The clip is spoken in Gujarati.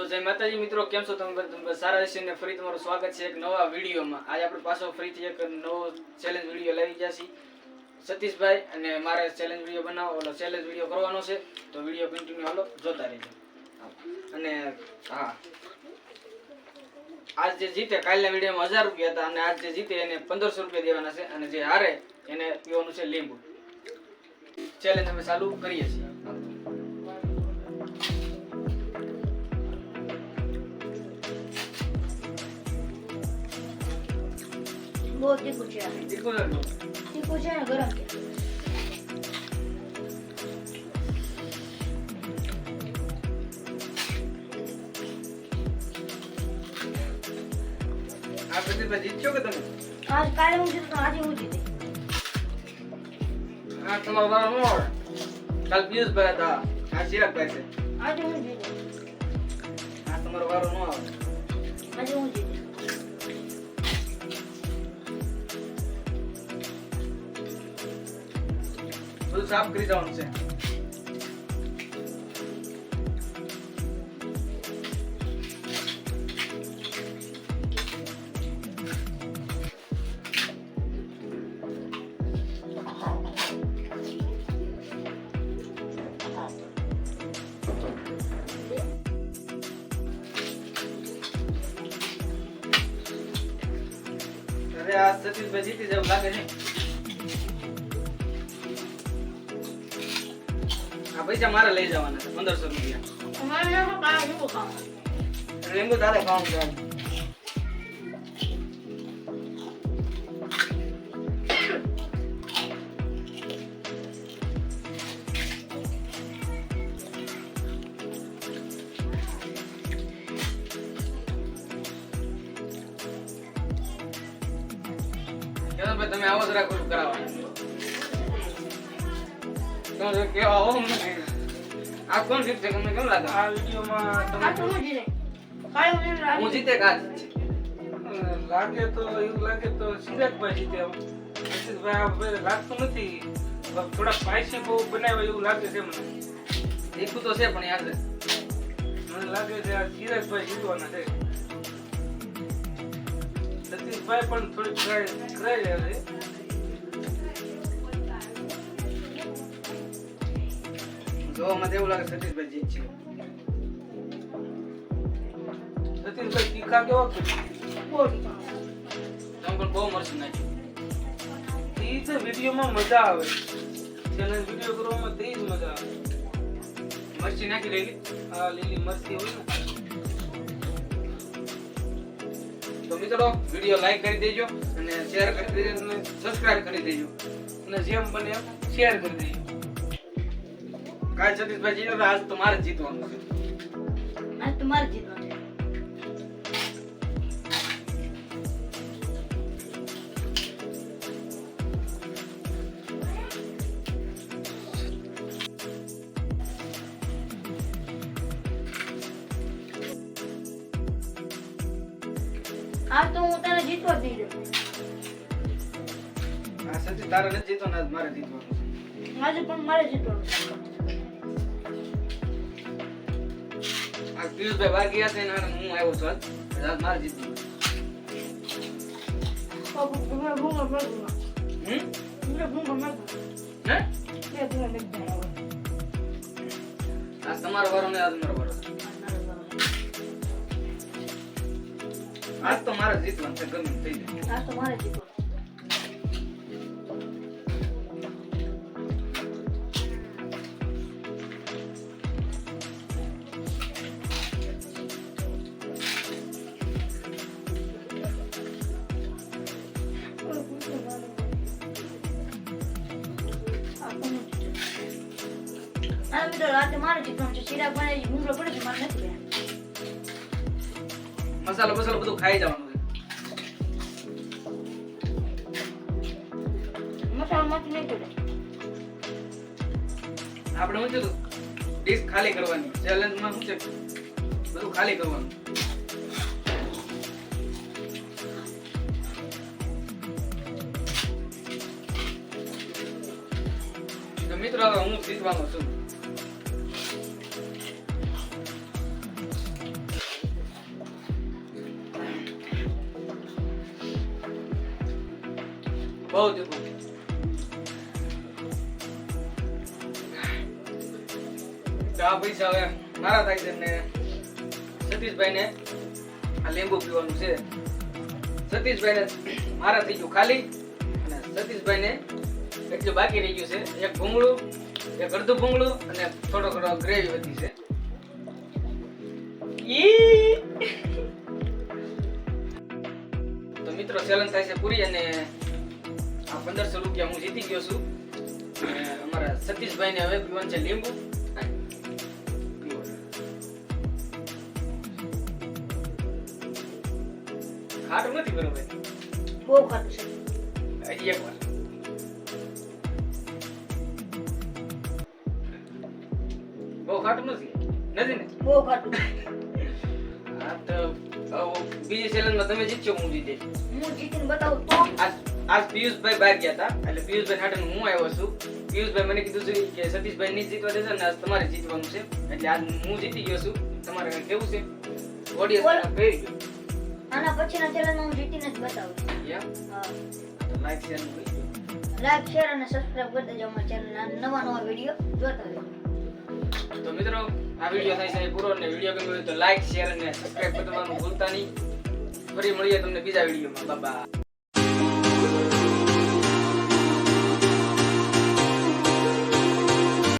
તો જય માતાજી મિત્રો, કેમ છો તમે? સારા હશે ને ફરી તમારું સ્વાગત છે એક નવા વિડીયોમાં. આજે આપણે પાછો ફરીથી એક નવો ચેલેન્જ વીડિયો લાવી ગયા છીએ. સતીશભાઈ અને મારે ચેલેન્જ વીડિયો બનાવો ઓલો ચેલેન્જ વીડિયો કરવાનો છે. તો વીડિયો કન્ટિન્યુ હાલો, જોતા રહેજો. અને હા. આજ જે જીતે, કાલના વિડીયોમાં હજાર રૂપિયા હતા અને આજ જે જીતે એને પંદરસો રૂપિયા દેવાના છે અને જે હારે એને પીવાનું છે લીંબુ. ચેલેન્જ અમે ચાલુ કરીએ છીએ. બહુ તીખું છે. તીખું છે ને? છે ગરમ છે આ પ્રદીપભાઈ જીતશો કે તમે આજ કાલે હું જીતું આજે હું જીતી આ તમારો ન આવે કાલ પિયુષભાઈ હતા આ ચિરાગભાઈ છે આજે હું જીતી આ તમારો વારો ન આવે આજે હું જીતી સાફ કરી જવાનું છે. આ સતીશભાઈ જીતી જેવું લાગે છે. પૈસા મારે લઈ જવાના છે પંદરસો રૂપિયા. લીંબુ તારે ખાવાનું છે. તમે આવો જરા કરું કરાવવા તમે કેવા આવો અમને આ કોણ જીતશે? તમને કેમ લાગે? આ વિડીયોમાં તમે તો હું જીતી? હું હું કાજ લાગે તો એવું લાગે તો સિરાજભાઈ જીતે એમ. રશીદભાઈ આ ભાઈ લાગતું નથી. થોડા સ્પાઈસી બહુ બનાવ્યા એવું લાગે છે મને. દેખું તો છે પણ યાદ મને લાગે છે આ સિરાજભાઈ જીતવાના છે. સતીશભાઈ પણ થોડીક ટ્રાય રહ્યા છે. તો એવું લાગે સતીશભાઈ જીત સતીશભાઈ તીખા કેવો બહુ મરચું નાખ્યું એ છે વિડીયોમાં મજા આવે. વીડિયો કરવામાં તે જ મજા આવે. મરચી નાખી લેલી? આ લીલી મરચી હોય ને. તો મિત્રો, વીડિયો લાઈક કરી દેજો અને શેર કરી દેજો અને સબસ્ક્રાઇબ કરી દેજો. અને જેમ બને શેર કરી દઈએ કાલ સતીશભાઈ જીતો તો આજ તમારે મારે જીતવાનું છે. આજ તમારે મારે જીતવાનું છે. તો હું તને જીતવા જ નહીં દઉં. આ સતીશ તારે નથી જીતવાનું મારે જીતવાનું આજે પણ મારે જીતવાનું આ પિયુષભાઈ બહાર ગયા છે ને હું આવ્યો છું આજ મારે. આજ તમારો વારો ને આજ મારો વારો. આજ તો મારે જીતવાનું છે, ગમે થઈ જાય. આજ તો મારે જીતવાનું આ મિત્રો રાતે મારે જીતવાનું છે ચિરાગ બનાવી ભૂંગળો પડે છે મારે નથી મસાલો મસાલો બસાલો બધું ખાઈ જવાનું છે મસાલો માંથી નહીં પડે આપણે શું કીધું ડિશ ખાલી કરવાની ચેલેન્જમાં શું છે બધું ખાલી કરવાનું મિત્રો હું શીખવાનો છું બહુ તીખું આ પૈસા હવે. મારા થાય ને સતીશભાઈને આ લીંબુ પીવાનું છે. સતીશભાઈને મારા થઈ ગયું ખાલી. અને સતીશભાઈને એટલું બાકી રહી ગયું છે. એક ભૂંગળું, એક અડધું ભૂંગળું અને થોડો થોડો ગ્રેવી વધી છે. તો મિત્રો ચેલેન્જ થાય છે પૂરી અને આ પંદરસો રૂપિયા હું જીતી ગયો છું. અમારા સતીશભાઈને હવે પીવાનું છે લીંબુ. ખાટું નથી બરોબર બહુ ખાટું છે. હજી એક વાર. બહુ ખાટું નથી? નથી ને? બહુ ખાટું. હા તો બીજી ચેલેન્જમાં તમે જીતશો હું જીતે હું જીતીને બતાવું તો. આજ પિયુષભાઈ બહાર ગયા હતા એટલે પિયુષભાઈ સાથે હું આવ્યો છું. પિયુષભાઈ મને કીધું છે કે સતીશભાઈ નહીં જીતવા દેશે ને આજ તમારે જીતવાનું છે. એટલે આજ હું જીતી ગયો છું. તમારે કેવું છે? ઓડિયન્સ ગયો. આના પછીના ચેનલમાં હું જીતીને જ બતાવું. યા હા. લાઈક શેર લાઈક શેર અને સબસ્ક્રાઇબ કરી દેજો અમારા ચેનલ નવા નવા વીડિયો જોતા રહેજો. તો મિત્રો આ વીડિયો થાય છે પૂરો અને વીડિયો ગમ્યો હોય તો લાઈક શેર અને સબસ્ક્રાઇબ કરવાનું ભૂલતા નહીં. ફરી મળીએ તમને બીજા વિડીયોમાં બાબા